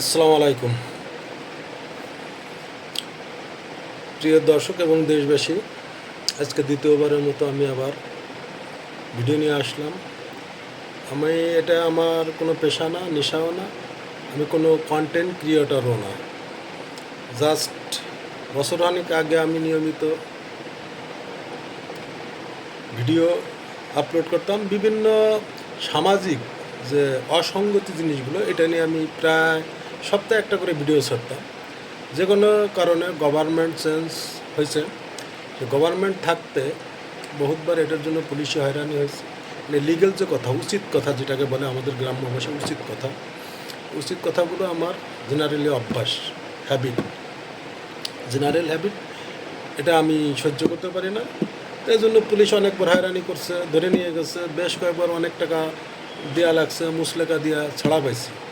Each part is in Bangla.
আসসালামু আলাইকুম। প্রিয় দর্শক এবং দেশবাসী, আজকে দ্বিতীয়বারের মতো আমি আবার ভিডিও নিয়ে আসলাম। আমি, এটা আমার কোনো পেশা না, নেশাও না, আমি কোনো কন্টেন্ট ক্রিয়েটরও না। জাস্ট বছর অনেক আগে আমি নিয়মিত ভিডিও আপলোড করতাম। বিভিন্ন সামাজিক যে অসঙ্গতি জিনিসগুলো, এটা নিয়ে আমি প্রায় সপ্তাহে একটা করে ভিডিও ছাড়তাম। যে কোনো কারণে গভর্নমেন্ট চেঞ্জ হয়েছে। গভর্নমেন্ট থাকতে বহুতবার এটার জন্য পুলিশে হয়রানি হয়েছে। মানে লিগেল যে কথা, উচিত কথা যেটাকে বলে আমাদের গ্রাম্য ভাষায় উচিত কথা। উচিত কথাগুলো আমার জেনারেলি অভ্যাস হ্যাবিট জেনারেল হ্যাবিট এটা আমি সহ্য করতে পারি না। এই জন্য পুলিশ অনেকবার হয়রানি করছে, ধরে নিয়ে গেছে। বেশ কয়েকবার অনেক টাকা দেওয়া লাগছে, মুসলেকা দিয়া ছাড়া পাইছি।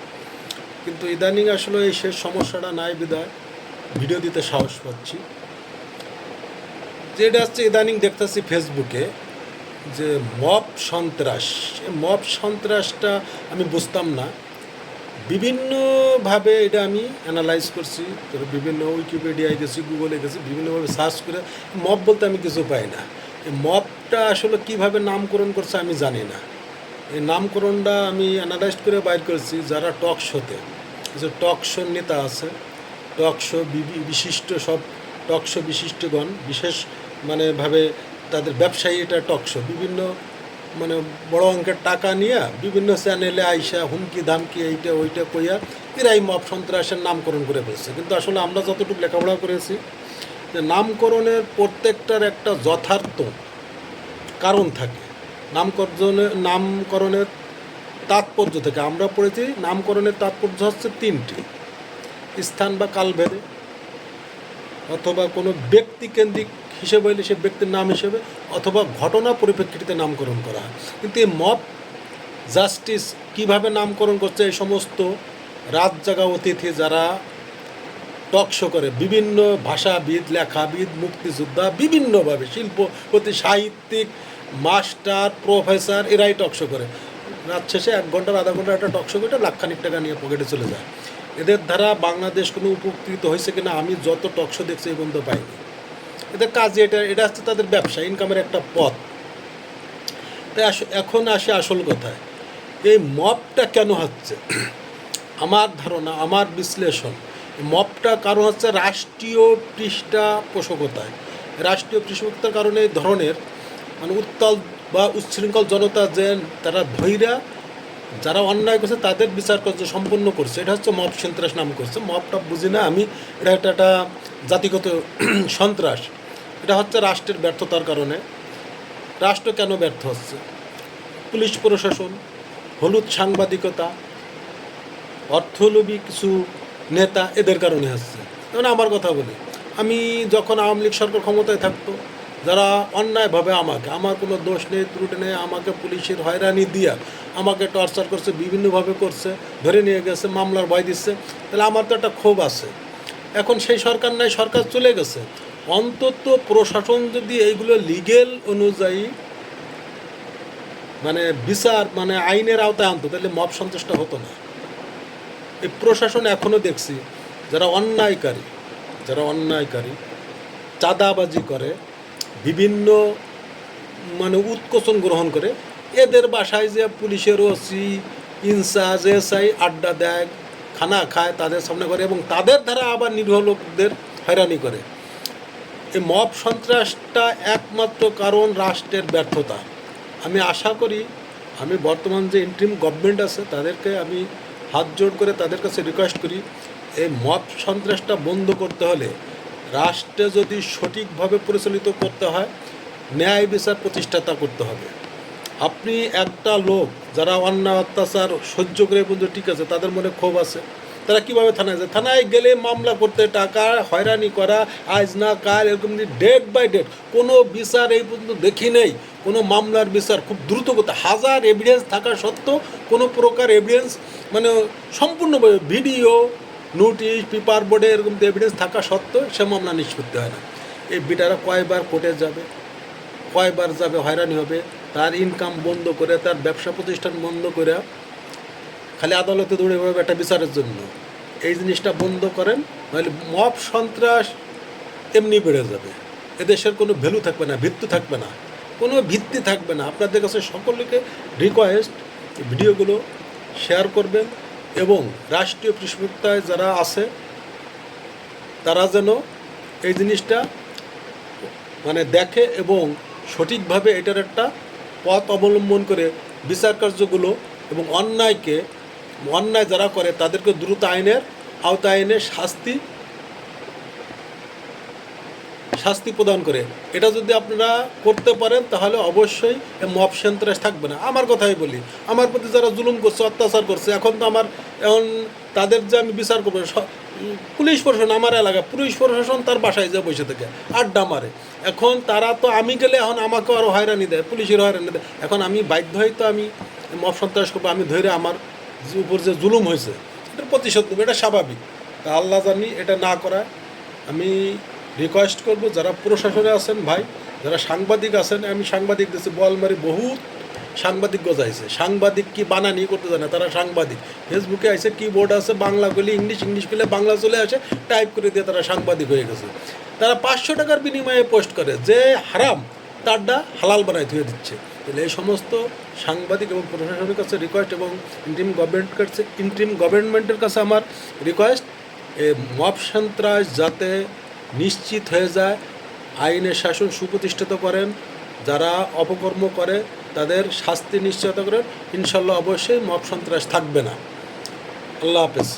কিন্তু ইদানিং আসলে এই শেষ সমস্যাটা নাই বিদায় ভিডিও দিতে সাহস পাচ্ছি। যেটা হচ্ছে ইদানিং দেখতেছি ফেসবুকে যে মব সন্ত্রাস। মব সন্ত্রাসটা আমি বুঝতাম না। বিভিন্নভাবে এটা আমি অ্যানালাইজ করছি। বিভিন্ন উইকিপিডিয়ায় গেছি গুগলে গেছি, বিভিন্নভাবে সার্চ করে মব বলতে আমি কিছু পাই না। এই মবটা আসলে কীভাবে নামকরণ করছে আমি জানি না। এই নামকরণটা আমি অ্যানালাইজ করে বাইর করেছি যারা টক শোতে যে টক শো নেতা আছে টক শো বিশিষ্ট সব টক শো বিশিষ্টগণ, বিশেষ মানে ভাবে তাদের ব্যবসায়ী এটা টক শো বিভিন্ন মানে বড় অঙ্কের টাকা নিয়ে বিভিন্ন চ্যানেলে আইসা হুমকি, ধামকি, এইটা, ওইটা কইয়া এরাই মব সন্ত্রাসের নামকরণ করে ফেলছে কিন্তু আসলে আমরা যতটুকু লেখাপড়া করেছি, যে নামকরণের প্রত্যেকটার একটা যথার্থ কারণ থাকে। নামকরণের নামকরণের তাৎপর্য থেকে আমরা পড়েছি, নামকরণের তাৎপর্য হচ্ছে তিনটি। স্থান বা কালভেদে, অথবা কোনো ব্যক্তিকেন্দ্রিক হিসেবে হইলে সে ব্যক্তির নাম হিসেবে, অথবা ঘটনা পরিপ্রেক্ষিতে নামকরণ করা। হয় কিন্তু এই মব জাস্টিস কীভাবে নামকরণ করছে, এই সমস্ত রাত জাগা অতিথি যারা টকশো করে বিভিন্ন ভাষাবিদ, লেখাবিদ, মুক্তিযোদ্ধা, বিভিন্নভাবে শিল্পপতি সাহিত্যিক, মাস্টার, প্রফেসর, এরাই টকশো করে। রাত শেষে এক ঘণ্টার আধা ঘণ্টা একটা টকশো করে লাখখানিক টাকা নিয়ে পকেটে চলে যায়। এদের দ্বারা বাংলাদেশ কোনো উপকৃত হয়েছে কিনা আমি যত টকশো দেখছি এই পর্যন্ত পাইনি। এদের কাজ এটা এটা হচ্ছে তাদের ব্যবসা ইনকামের একটা পথ। তাই এখন আসে আসল কথায়। এই মপটা কেন হচ্ছে? আমার ধারণা, আমার বিশ্লেষণ মবটা কারণ হচ্ছে রাষ্ট্রীয় পৃষ্ঠপোষকতায় রাষ্ট্রীয় পৃষ্ঠপোষকতার কারণে এই ধরনের মানে উত্তাল বা উচ্ছৃঙ্খল জনতা যে তারা ধৈরা যারা অন্যায় করছে তাদের বিচার করছে সম্পন্ন করছে। এটা হচ্ছে মপ সন্ত্রাস নাম করছে। মবটা বুঝি না আমি, এটা একটা একটা জাতিগত সন্ত্রাস। এটা হচ্ছে রাষ্ট্রের ব্যর্থতার কারণে। রাষ্ট্র কেন ব্যর্থ হচ্ছে? পুলিশ প্রশাসন, হলুদ সাংবাদিকতা, অর্থলোভী কিছু নেতা এদের কারণে আসছে। যেমন আমার কথা বলি। আমি যখন আওয়ামী লীগ সরকার ক্ষমতায় থাকতো, যারা অন্যায়ভাবে আমাকে, আমার কোনো দোষ নেই, ত্রুটি নেই, আমাকে পুলিশের হয়রানি দিয়া আমাকে টর্চার করছে, বিভিন্নভাবে করছে, ধরে নিয়ে গেছে, মামলার ভয় দিচ্ছে, তাহলে আমার তো একটা ক্ষোভ আছে। এখন সেই সরকার নাই, সরকার চলে গেছে। অন্তত প্রশাসন যদি এইগুলো লিগেল অনুযায়ী মানে বিচার মানে আইনের আওতায় আনতো, তাহলে মব সন্তুষ্ট হতো না। এই প্রশাসন এখনও দেখছি যারা অন্যায়কারী যারা অন্যায়কারী, চাঁদাবাজি করে, বিভিন্ন মানে উৎকোচন গ্রহণ করে, এদের বাসায় যে পুলিশের ওসি, ইনচার্জ, এসআই আড্ডা দেয়, খানা খায় তাদের সামনে করে এবং তাদের দ্বারা আবার নিরীহ লোকদের হয়রানি করে। এই মব সন্ত্রাসটা একমাত্র কারণ রাষ্ট্রের ব্যর্থতা। আমি আশা করি, আমি বর্তমান যে ইন্ট্রিম গভর্নমেন্ট আছে, তাদেরকে আমি হাত জোড় করে তাদের কাছে রিকোয়েস্ট করি, এই মব সন্ত্রাসটা বন্ধ করতে হলে রাষ্ট্রে যদি সঠিকভাবে পরিচালিত করতে হয়, ন্যায় বিচার প্রতিষ্ঠাতা করতে হবে। আপনি একটা লোক, যারা অন্যায়, অত্যাচার সহ্য করে পর্যন্ত ঠিক আছে, তাদের মনে ক্ষোভ আছে। তারা কীভাবে থানায় যায়? থানায় গেলে মামলা করতে টাকা হয়রানি করা আজ না কাল এরকম ডেট বাই ডেট কোনো বিচার এই পর্যন্ত দেখি নেই। কোনো মামলার বিচার খুব দ্রুত করতে হাজার এভিডেন্স থাকা সত্ত্বেও কোনো প্রকার এভিডেন্স মানে সম্পূর্ণভাবে ভিডিও নোটিশ পেপার বোর্ডে এরকম এভিডেন্স থাকা সত্ত্বেও সে মামলা নিষ্পত্তি হয় না। এই বিটারা কয়বার কোর্টে যাবে? কয়বার যাবে? হয়রানি হবে? তার ইনকাম বন্ধ করে, তার ব্যবসা প্রতিষ্ঠান বন্ধ করে খালি আদালতে দৌড়ে বেড়াবে একটা বিচারের জন্য। এই জিনিসটা বন্ধ করেন, নাহলে মব সন্ত্রাস এমনি বেড়ে যাবে। এদেশের কোনো ভ্যালু থাকবে না, ভিত্তি থাকবে না, কোনো ভিত্তি থাকবে না। আপনাদের কাছে সকলকে রিকোয়েস্ট ভিডিওগুলো শেয়ার করবেন এবং রাষ্ট্রীয় পৃষ্ঠপোষকতায় যারা আছে, তারা যেন এই জিনিসটা মানে দেখে এবং সঠিকভাবে এটার একটা পথ অবলম্বন করে বিচার কার্যগুলো এবং অন্যায়কে অন্যায় যারা করে, তাদেরকে দ্রুত আইনের আওতায় এনে শাস্তি শাস্তি প্রদান করে। এটা যদি আপনারা করতে পারেন, তাহলে অবশ্যই মব সন্ত্রাস থাকবে না। আমার কথাই বলি, আমার প্রতি যারা জুলুম করছে, অত্যাচার করছে, এখন তো আমার, এখন তাদের যে আমি বিচার করব পুলিশ প্রশাসন, আমার এলাকা, পুলিশ প্রশাসন তার বাসায় যে বসে থেকে, আড্ডা মারে। এখন তারা তো আমি গেলে, এখন আমাকে আরও হয়রানি দেয় পুলিশের হয়রানি দেয়। এখন আমি বাধ্য হই তো আমি মব সন্ত্রাস করব, আমি ধরে আমার উপর যে জুলুম হয়েছে এটার প্রতিশোধ নেব, এটা স্বাভাবিক। তা আল্লাহ জানি এটা না করা, আমি রিকোয়েস্ট করব যারা প্রশাসনে আছেন ভাই, যারা সাংবাদিক আছেন, আমি সাংবাদিক দিচ্ছি বলমারি বহুত সাংবাদিক গজাইছে। সাংবাদিক কি বানানি করতে জানে তারা সাংবাদিক। ফেসবুকে আছে কিবোর্ড আছে, বাংলা করলে ইংলিশ ইংলিশ করলে বাংলা চলে আসে, টাইপ করে দিয়ে তারা সাংবাদিক হয়ে গেছে। তারা পাঁচশো টাকার বিনিময়ে পোস্ট করে, যে হারাম, তারটা হালাল বানাই ধুয়ে দিচ্ছে। তাহলে এই সমস্ত সাংবাদিক এবং প্রশাসনের কাছে রিকোয়েস্ট এবং ইন্টিম গভর্নমেন্ট কাছে ইন্টিম গভর্নমেন্টের কাছে আমার রিকোয়েস্ট মব সন্ত্রাস যাতে নিশ্চিত হয়ে যায় আইনের শাসন সুপ্রতিষ্ঠিত করেন, যারা অপকর্ম করে তাদের শাস্তি নিশ্চিত করেন, ইনশাল্লাহ অবশ্যই মব সন্ত্রাস থাকবে না। আল্লাহ হাফেজ।